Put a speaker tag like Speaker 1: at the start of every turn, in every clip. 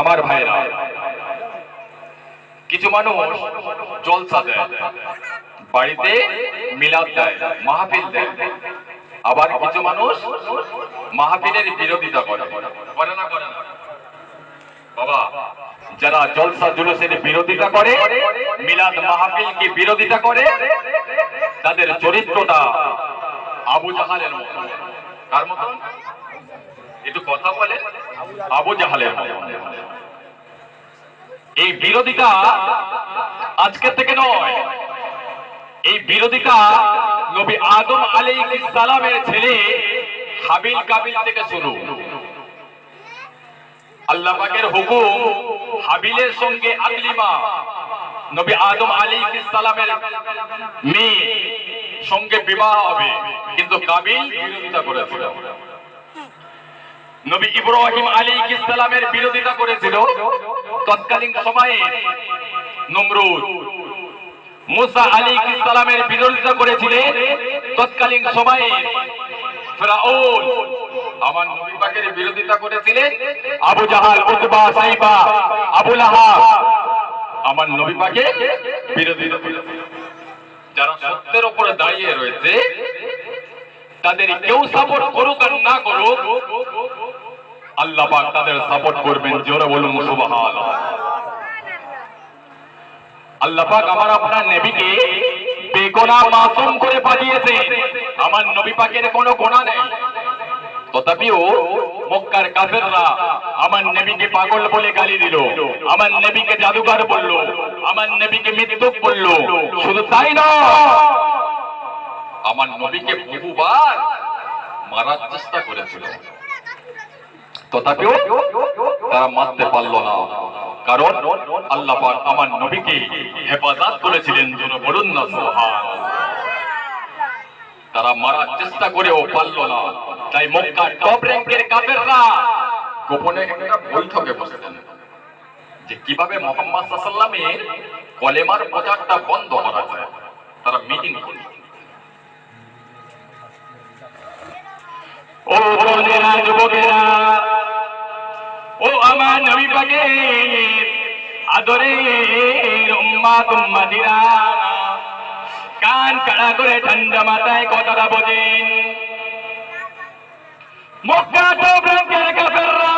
Speaker 1: আমার ভাইরা। কিছু মানুষ জলসা দেয়, বাড়িতে মিলাদ দেয়, মাহফিল দেয়। আবার কিছু মানুষ মাহফিলের বিরোধিতা করে। করে না করে না। বাবা, যারা জলসা জুলুসের বিরোধিতা করে, মিলাদ মাহফিলকে বিরোধিতা করে, তাদের চরিত্রটা আবু জাহালের মতো। কার মতন? একটু কথা বলে আবু জাহালের এই বিরোধিতা আজকে থেকে নয়। এই বিরোধিতা নবী আদম আলী সালামের ছেলে হাবিল কাবিল থেকে শুরু। আল্লাহ পাকের হুকুম হাবিলের সঙ্গে আকলিমা, নবী আদম আলী সালামের মেয়ে সঙ্গে বিবাহ হবে। কিন্তু কাবিল বিরোধিতা করেছিল নবী ইব্রাহিম আলী ইসলামের বিরোধিতা করেছিল তৎকালীন সময়ে। নমরুদ মুসা আলী ইসলামের বিরোধিতা করেছিলেন তৎকালীন সময়ে। আমার নবী বিরোধিতা করেছিলেন আবু জাহাল আমার নবী যারা সত্যের উপরে দাঁড়িয়ে রয়েছে তাদের কেউ সাপোর্ট করুক আর না করুক, আল্লাহ পাক তাদের সাপোর্ট করবেন, জোরে বলুন আল্লাহ পাক আমার আপনার নবীকে বেগুনাহ মাসুম করে পাঠিয়েছে। আমার নবী পাকের কোনো গুনাহ নেই। তথাপিও মক্কার কাফেররা আমার নবীকে পাগল বলে গালি দিল। আমার নবীকে জাদুকর বলল। আমার নবীকে মৃত্যুক বলল। শুধু তাই না আমার নবীকে বহুবার মারার চেষ্টা করেছিল। তথাপিও তারা মারতে পারল না। কারণ আল্লাহ আমার নবীকে হেফাজত করেছিলেন বলুন না, সুবহান। তারা মারার চেষ্টা করেও পারল না। তাই মক্কা টপ র্যাঙ্কের কাফেররা গোপনে একটা বৈঠকে বসতেন যে কীভাবে মোহাম্মদ সাল্লামের কলেমার প্রচারটা বন্ধ করা যায়, তারা মিটিং করল ও বোনেরা যুবকেরা। ও আমার নবী পাকের আদরের উম্মাত উম্মাদিরা কান কাড়া করে ঠান্ডা মাথায় কথাটা বোঝেন। মক্কা তো ব্রাঙ্কের কাফেররা,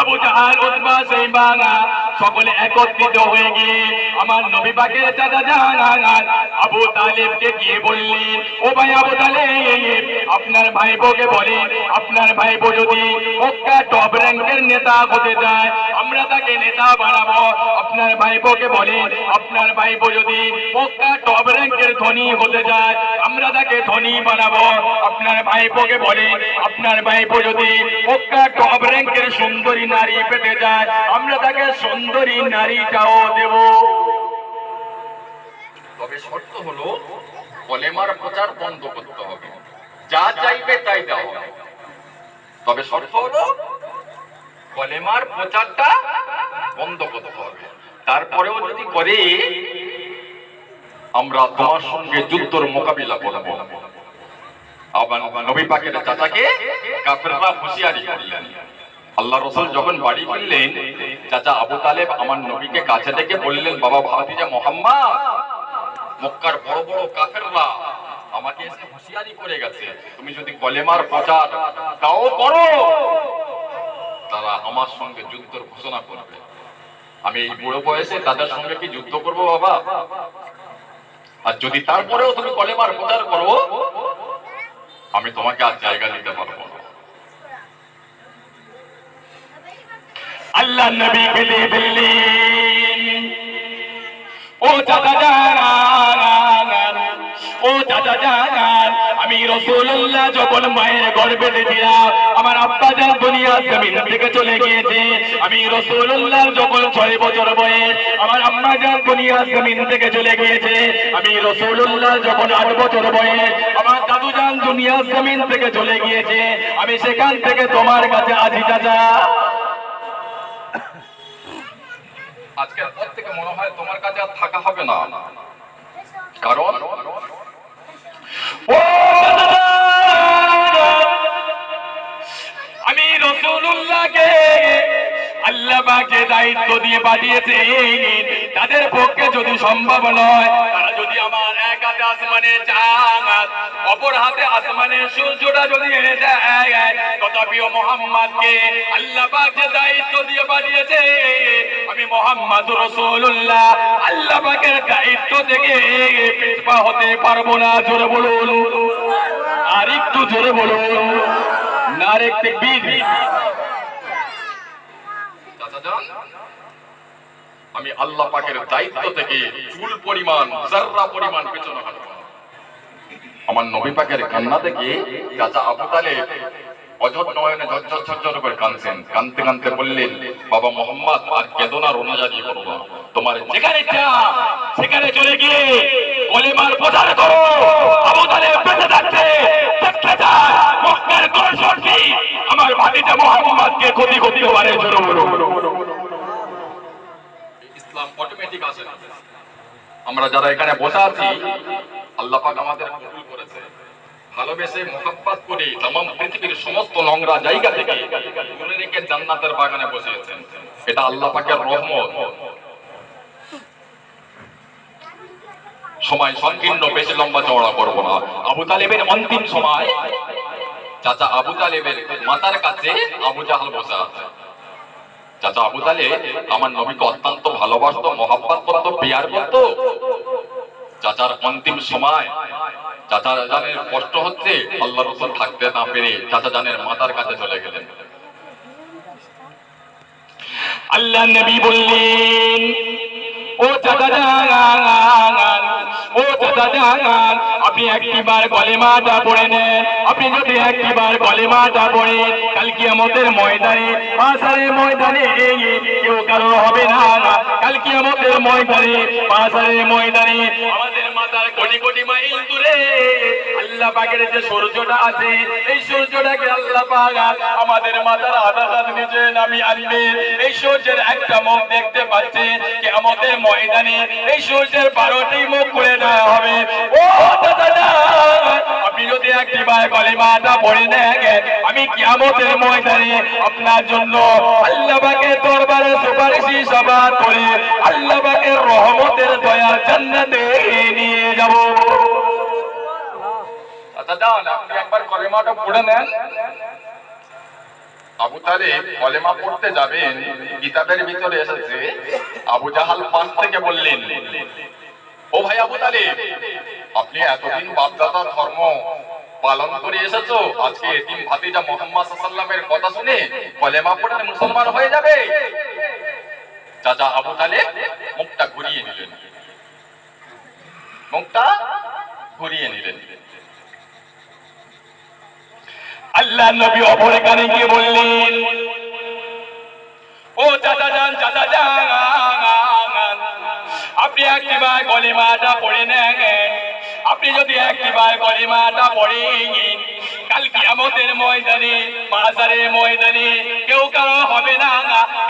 Speaker 1: আবু জাহাল, উতবা সাইবানা সকলে একত্রিত হয়ে গিয়ে আমার নবী পাকের চাচা জানান আবু তালেবকে গিয়ে বললেন ও ভাই আবু তালেব, আপনার ভাইবোকে বলেন আপনার ভাইবো যদি মক্কা টপ র্যাঙ্কের নেতা হতে চায়, আমরা তাকে নেতা বানাবো। আপনার ভাইবোকে বলেন আপনার ভাইবো যদি মক্কা টপ র্যাঙ্কের ধনী হতে চায়, আমরা তাকে ধনী বানাবো। আপনার ভাইবোকে বলেন আপনার ভাইবো যদি মক্কা টপ র্যাঙ্কের সুন্দরী নারী পেতে যায় আমরা তাকে সুন্দরী নারীটাও দেব। শর্ত হলো কলেমার প্রচার বন্ধ করতে হবে। যা চাইবে তাই দেওয়া হবে। তবে শর্ত হলো কলেমার প্রচারটা বন্ধ করতে হবে। তারপরেও যদি করে, আমরা তোমার সঙ্গে যুদ্ধর মোকাবিলা করব। আবার নবী পাকের চাচাকে কাফেররা হুঁশিয়ারি করলেন। আল্লাহ রসুল যখন বাড়ি ফিরলেন, চাচা আবু তালেব আমার নবীকে কাছে ডেকে বললেন, বাবা ভাতিজা মোহাম্মদ মক্কার বড় বড় কাফেররা আমাকে এসে হুঁশিয়ারি করে গেছে, তুমি যদি কলেমার প্রচার তাও করো। তারা আমার সঙ্গে যুদ্ধের ঘোষণা করবে। আমি এই বুড়ো বয়সে তাদের সঙ্গে কি যুদ্ধ করব বাবা? আর যদি তারপরেও তুমি কলেমার প্রচার করো, আমি তোমাকে আর জায়গা দিতে পারব না। আল্লাহ নবী গেলে বললেন ও দাদা ও আমি রসুল্লাহ যখন মায়ের গর্ভে ছিলাম, আমার আব্বা যান দুনিয়া জমিন থেকে চলে গিয়েছে, আমি রসুল্লাহ যখন ছয় বছর বয়স, আমার আম্মা যান দুনিয়া জমিন থেকে চলে গিয়েছে, আমি রসুল্লাহ যখন আট বছর বয়স, আমার দাদু যান দুনিয়া জমিন থেকে চলে গিয়েছে, আমি সেখান থেকে তোমার কাছে আছি চাচা। আজকের পর থেকে মনে হয় তোমার কাছে আর থাকা হবে না। কারণ আমি রসুল্লাহকে আল্লাহ
Speaker 2: পাক যে দায়িত্ব দিয়ে পাঠিয়েছে। তাদের পক্ষে যদি সম্ভব নয়, তারা যদি আমার হাতে আসমানে চাঁদ অপর হাতে আসমানের সূর্যটা যদি এনে দেয় তথাপিও মোহাম্মদকে আল্লাহ পাক দায়িত্ব দিয়ে পাঠিয়েছে আমি মোহাম্মদ রসুল্লাহ আল্লাহ পাকের দায়িত্ব থেকে পিছপা হতে পারব না জোরে বলুন। আর একটু জোরে বলুন। নারেক তাকবীর।
Speaker 1: চাচাজান, আমি আল্লাহ পাকের দায়িত্ব থেকে চুল পরিমাণ জাররা পরিমাণ পেছনে হাঁটব। আমার নবী পাকের কান্না থেকে চাচা আবু তালেব অঝট নয়নে ঝরঝর ঝরঝর করে বললেন, বাবা মোহাম্মদ, আর কেদনা রোনাজারি করো না। তোমার যেখানে
Speaker 2: সেখানে চলে গিয়ে কলেমার প্রচার করো আবু তালেব বেঁচে দেখতে চায় মক্কার কোন শক্তি আমার ভাতিজা মোহাম্মদকে ক্ষতি করতে পারে জোরে বলুন
Speaker 1: ইসলাম অটোমেটিক আসে না আমরা যারা এখানে বসে আছি, আল্লাহ আমাদের কবুল করেছে। ভালোবেসে মোহাব্বত করে তাম পৃথিবীর সমস্ত নোংরা জায়গা থেকে তুলে রেখে জান্নাতের বাগানে বসিয়েছেন। এটা আল্লাহ পাকের রহমত। সময় সংকীর্ণ, বেশি লম্বা চওড়া করব না। আবু তালেবের অন্তিম সময়, চাচা আবু তালেবের মাতার কাছে আবু জাহাল বসে আছে। চাচা আবু তালে, আমার নবীকে অত্যন্ত ভালোবাসতো, মহাব্বত করতো, পেয়ার করতো। চাচার অন্তিম সময় চাচা জানের কষ্ট হচ্ছে আল্লাহ রসুল থাকতে না পেরে চাচা জানের মাতার কাছে চলে গেলেন।
Speaker 2: আল্লাহ নবী বললেন, ও চাচা ও দাদা জান আপনি একটিবার কলেমাটা পড়ে নেন। আপনি যদি একটিবার কলেমাটা পড়ে, কাল আমাদের ময়দানে পাশারের ময়দানে কেউ কারও হবে না কাল আমাদের ময়দানে পাশারের ময়দানে, আমাদের মাতার কোটি কোটি মাইল দূরে আল্লাহ পাকের যে সূর্যটা আছে, এই সূর্যটাকে আল্লাহ পাক আমাদের মাথার নামি আনবে। এই সূর্যের একটা মুখ দেখতে আমাদের ময়দানে এই সূর্যের বারোটি মুখ করে দেওয়া হবে। ও আপনি যদি একটি কলিমাটা পড়ে নেন আমি কিয়ামতের ময়দানে আপনার জন্য আল্লাহবাকে দরবারে সুপারিশি সভা করে আল্লাহ রহমতের দয়ার জান্নাতে
Speaker 1: কলেমাটা পড়ে নেন। আবু তালেব কলেমা পড়তে যাবেন, কিতাবের ভিতরে এসেছে, আবু জাহাল পাশ থেকে বললেন, ও ভাই আবু তালেব, আপনি এতদিন বাপদাদার ধর্ম পালন করে এসেছ, আজকে এতিম ভাতিজা মোহাম্মদ সাল্লামের কথা শুনে কলেমা পড়লে মুসলমান হয়ে যাবে? চাচা আবু তালেব মুখটা ঘুরিয়ে নিলেন। মুখটা ঘুরিয়ে নিলেন।
Speaker 2: আল্লাহ নবী অপর কানে গিয়ে বললেন, ও চাচা যান চাচা যান আপনি একটিবার কলিমাটা পড়ে নেন। আপনি যদি একটিবার কলিমাটা পড়েন, কাল কিয়ামতের ময়দানে, মাজারের ময়দানে কেউ কারও হবে না।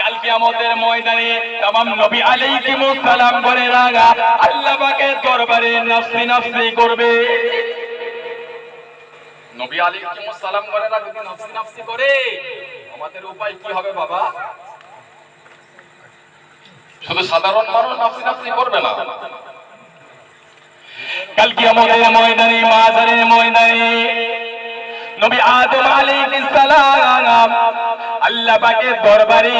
Speaker 2: কাল কিয়ামতের ময়দানে তামাম নবী আলাইহিস সালাম করে রাগা, আল্লাহ পাকের দরবারে নফসি নফসি করবে।
Speaker 1: নবী আলাইহিস সালাম করে না যদি নফসি নফসি করে, আমাদের উপায় কি হবে বাবা? শুধু সাধারণ মানুষ নফসি নফসি করবে না।
Speaker 2: কাল কিয়ামতের ময়দানে, মাজারের ময়দানে নবী আদম আলাইহিস সালাম আল্লাহ পাকের দরবারে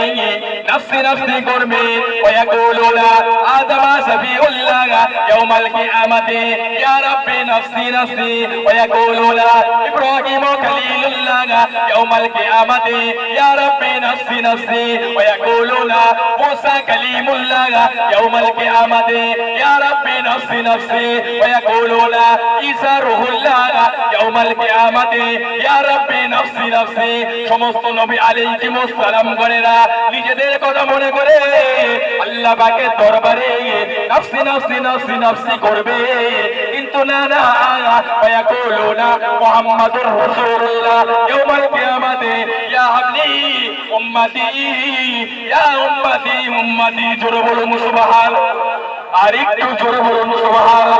Speaker 2: নফসি নফসি করবে। ওয়াকুলুনা আদম সাফিউল্লাহ ইয়াউমাল কিয়ামতি। ইয়া রাব্বি নফসি নফসি। ওয়াকুলুনা ইব্রাহিম খলিলুল্লাহ ইয়াউমাল কিয়ামতি। ইয়া রাব্বি নফসি নফসি। ওয়াকুলুনা মুসা কালিমুল্লাহ ইয়াউমাল কিয়ামতি। ইয়া রাব্বি নফসি নফসি। ওয়াকুলুনা ঈসা রুহুল্লাহ ইয়াউমাল কিয়ামতি। ইয়া রাব্বি নফসি নফসি। সমস্ত নবী আলাইহিস সালাম নিজেদের কথা মনে করে আল্লাহ পাকের দরবারে নফসি নফসি নফসি নফসি করবে। কিন্তু না না মুহাম্মাদুর রাসূলুল্লাহ। ইয়া উম্মতি ইয়া উম্মতি উম্মতি, জোরে বলুন সুবহান। আর একটু জোরে বলুন সুবহান।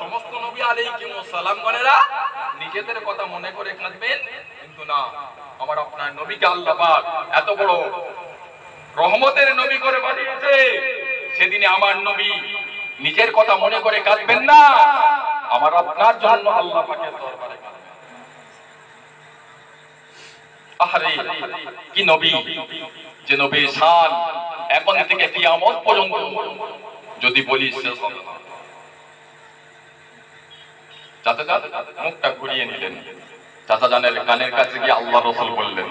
Speaker 1: সমস্ত নবী আলাইহিস সালাম গণেরা নিজেদের কথা মনে করে কাঁদবেন কিন্তু না, আমার আপনার নবীকে আল্লাহ এত বড় রহমতের নবী করে বানিয়েছে সেদিনে আমার নবী নিজের কথা মনে করে কাঁদবেন না। আমার আপনার জন্য আল্লাহ পাকের দরবারে আহারে, কি নবী? যে নবীর শান এখন থেকে কিয়ামত পর্যন্ত যদি বলি শেষ হবে। চাচা মুখটা ঘুরিয়ে নিলেন। কানের কাছে গিয়ে আল্লাহ রসুল বললেন,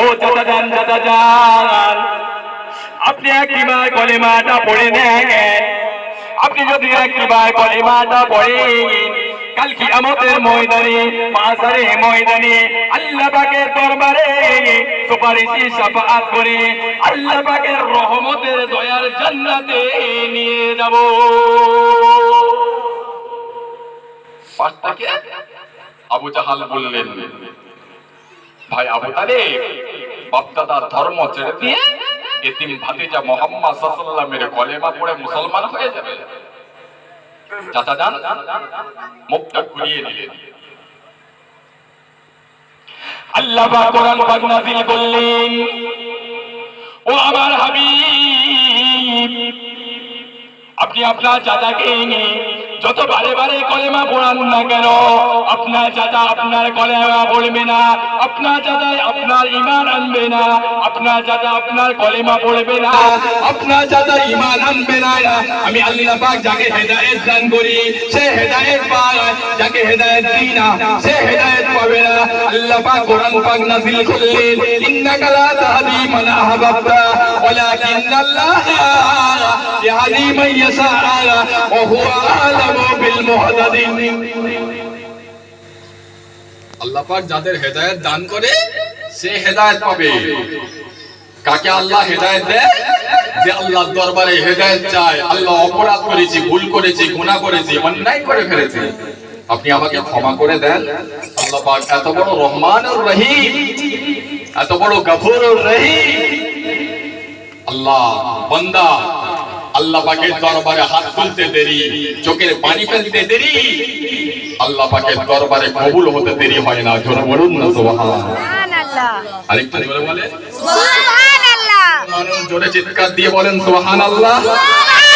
Speaker 2: ও আপনি কলেমাটা পড়ে নেন। আপনি যদি একটিবার কলেমাটা পড়েন কাল কি আমাদের ময়দানে পাশারে ময়দানে, আল্লাহ পাকের দরবারে সুপারিশি সাফাত করে আল্লাহ পাকের রহমতের দয়ার জান্নাতে নিয়ে যাব।
Speaker 1: পাশ থেকে আবু জাহাল বললেন, ভাই আবু তালেব, বাপদাদার ধর্ম ছেড়ে দিয়ে এতিম ভাতিজা মোহাম্মদ সাল্লামের কলেমা পড়ে মুসলমান হয়ে যাবে। মুখটা ঘুরিয়ে দিলেন।
Speaker 2: আল্লাহ কোরআন পাক নাযিল করলেন, ও আমার হাবিব, আপনি আপনার চাচাকে নিয়ে যত বারে বারে কলেমা পড়ান না কেন, আপনার চাচা আপনার কলেমা পড়বে না, আপনার চাচা আপনার ইমান আনবে না, আপনার চাচা আপনার কলেমা পড়বে না, আপনার চাচা ইমান আনবে না। আমি আল্লাহ পাক যাকে হেদায়েত দান করি, সে হেদায়েত পায়। যাকে হেদায়েত দিই না, সে হেদায়েত পাবে না। আল্লাহ পাক কোরআন পাক নাযিল করলেন, ইন্নাকা লা তাহদি মান আহবাবতা, ওয়ালাকিন্নাল্লাহ ইয়াশা ওয়া হুয়া আ'লামু বিল মুহতাদিন
Speaker 1: আল্লাহ পাক যাদের হেদায়েত দান করে, সে হেদায়েত পাবে। কাকে আল্লাহ হেদায়েত দেয়? যে আল্লাহর দরবারে হেদায়েত চায়। আল্লাহ অপরাধ করেছি, ভুল করেছি, গুনাহ করেছি, অন্যায় করে ফেলেছি। আপনি আমাকে ক্ষমা করে দেন। আল্লাহ পাক এত বড় রহমানুর রহিম, এত বড় গফুরুর রহিম। আল্লাহ, বান্দা আল্লাহ পাকের দরবারে হাত তুলতে দেরি চোখের পানি ফেলতে দেরি। আল্লাহ পাকের দরবারে কবুল হতে দেরি হয় না জোরে বলুন না
Speaker 3: সুবহানাল্লাহ।
Speaker 1: আরেকটা জোরে বলে
Speaker 3: সুবহানাল্লাহ।
Speaker 1: মানুষ জোরে চিৎকার দিয়ে বলেন সুবহানাল্লাহ।
Speaker 3: সুবহানাল্লাহ।